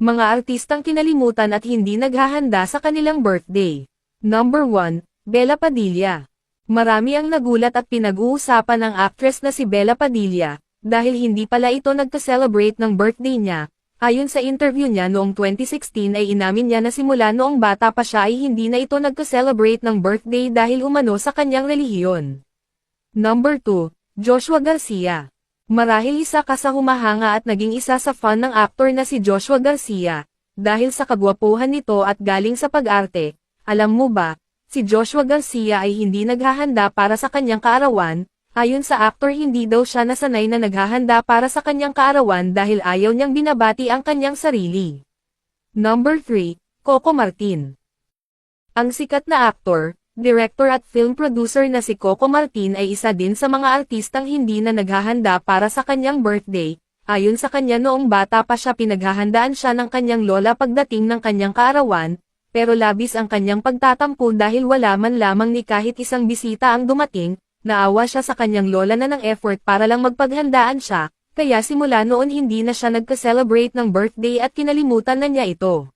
Mga artistang kinalimutan at hindi naghahanda sa kanilang birthday. Number 1, Bella Padilla. Marami ang nagulat at pinag-uusapan ng actress na si Bella Padilla, dahil hindi pala ito nagka-celebrate ng birthday niya. Ayon sa interview niya noong 2016 ay inamin niya na simula noong bata pa siya ay hindi na ito nagka-celebrate ng birthday dahil umano sa kanyang relihiyon. Number 2, Joshua Garcia. Marahil isa ka sa humahanga at naging isa sa fan ng aktor na si Joshua Garcia, dahil sa kagwapuhan nito at galing sa pag-arte. Alam mo ba, si Joshua Garcia ay hindi naghahanda para sa kanyang kaarawan, ayon sa aktor hindi daw siya nasanay na naghahanda para sa kanyang kaarawan dahil ayaw niyang binabati ang kanyang sarili. Number 3, Coco Martin. Ang sikat na aktor, director at film producer na si Coco Martin ay isa din sa mga artistang hindi na naghahanda para sa kanyang birthday. Ayon sa kanya noong bata pa siya pinaghahandaan siya ng kanyang lola pagdating ng kanyang kaarawan, pero labis ang kanyang pagtatampo dahil wala man lamang ni kahit isang bisita ang dumating, naawa siya sa kanyang lola na ng effort para lang magpaghandaan siya, kaya simula noon hindi na siya nagka-celebrate ng birthday at kinalimutan na niya ito.